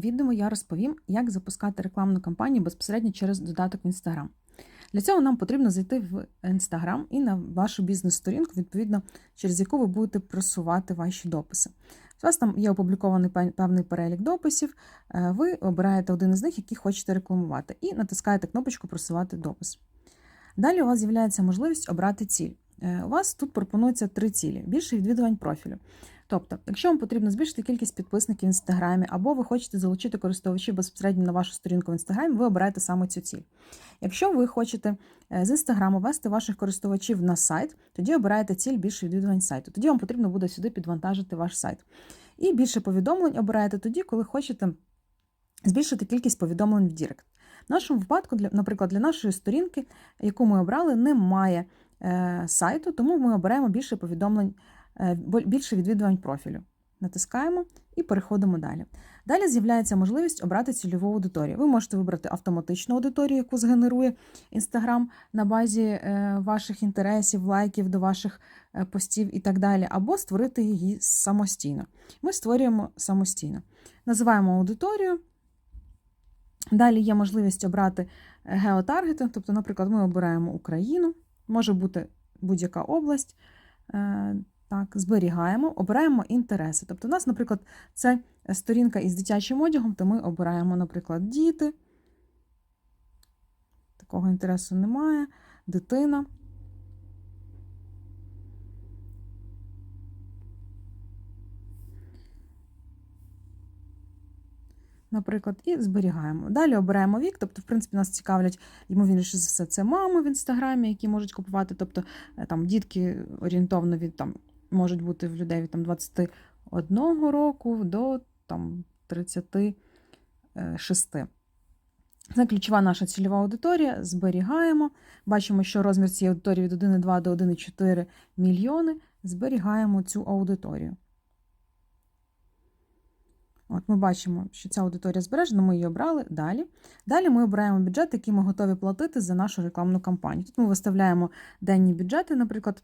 відео я розповім, як запускати рекламну кампанію безпосередньо через додаток в Instagram. Для цього нам потрібно зайти в Instagram і на вашу бізнес-сторінку, відповідно, через яку ви будете просувати ваші дописи. У вас там є опублікований певний перелік дописів, е, ви обираєте один із них, який хочете рекламувати, і натискаєте кнопочку Просувати допис. Далі у вас з'являється можливість обрати ціль. Е, У вас тут пропонується три цілі: більше відвідувань профілю. Тобто, якщо вам потрібно збільшити кількість підписників в інстаграмі, або ви хочете залучити користувачів безпосередньо на вашу сторінку в інстаграмі, ви обираєте саме цю ціль. Якщо ви хочете е, з інстаграму вести ваших користувачів на сайт, тоді обираєте ціль більше відвідувань сайту. Тоді вам потрібно буде сюди підвантажити ваш сайт. І більше повідомлень обираєте тоді, коли хочете збільшити кількість повідомлень в Дірект. В нашому випадку, наприклад, для нашої сторінки, яку ми обрали, немає сайту, тому ми обираємо більше повідомлень, е, більше відвідувань профілю. Натискаємо і переходимо далі. Далі з'являється можливість обрати цільову аудиторію. Ви можете вибрати автоматичну аудиторію, яку згенерує Instagram на базі е, ваших інтересів, лайків до ваших е, постів і так далі, або створити її самостійно. Ми створюємо самостійно. Називаємо аудиторію. Далі є можливість обрати е, геотаргетинг, тобто, наприклад, ми обираємо Україну, може бути будь-яка область. Е, Так, зберігаємо, обираємо інтереси. Тобто, у нас, наприклад, це сторінка із дитячим одягом, то ми обираємо, наприклад, діти. Такого інтересу немає. Дитина. Наприклад, і зберігаємо. Далі обираємо вік, тобто, в принципі, нас цікавлять, ймовірніше за все, це мами в інстаграмі, які можуть купувати. Тобто е, там дітки орієнтовно від там можуть бути в людей від там 21 року до там 36. Це ключова наша цільова аудиторія. Зберігаємо. Бачимо, що розмір цієї аудиторії від 1,2 до 1,4 мільйони. Зберігаємо цю аудиторію. От ми бачимо, що ця аудиторія збережена, ми її обрали. Далі. Далі ми обираємо бюджет, який ми готові платити за нашу рекламну кампанію. Тут ми виставляємо денні бюджети, наприклад,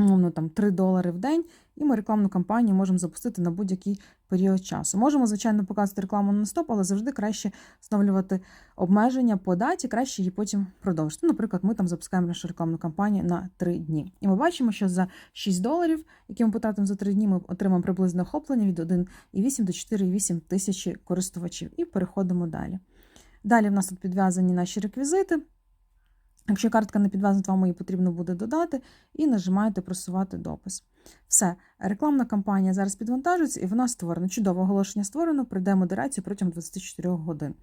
умовно там 3 долари в день, і ми рекламну кампанію можемо запустити на будь-який період часу. Можемо, звичайно, показувати рекламу на стоп, але завжди краще встановлювати обмеження по даті, краще її потім продовжити. Наприклад, ми там запускаємо нашу рекламну кампанію на 3 дні. І ми бачимо, що за 6 доларів, які ми потратимо за 3 дні, ми отримаємо приблизне охоплення від 1,8 до 4,8 тисячі користувачів. І переходимо далі. Далі в нас тут підв'язані наші реквізити. Якщо картка не підв'язана, то вам її потрібно буде додати, і нажимаєте просувати допис. Все, рекламна кампанія зараз підвантажується, і вона створена. Чудове оголошення створено, прийде модерацію протягом 24 годин.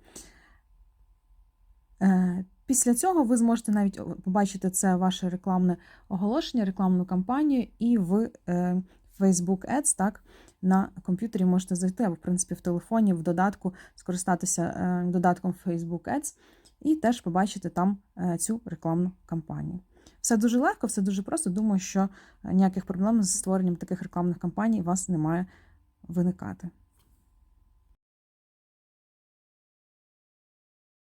Е, Після цього ви зможете навіть побачити це ваше рекламне оголошення, рекламну кампанію, і в е, Facebook Ads, так, на комп'ютері можете зайти, або, в принципі, в телефоні, в додатку, скористатися е, додатком Facebook Ads і теж побачити там е, цю рекламну кампанію. Все дуже легко, все дуже просто. Думаю, що ніяких проблем з створенням таких рекламних кампаній у вас не має виникати.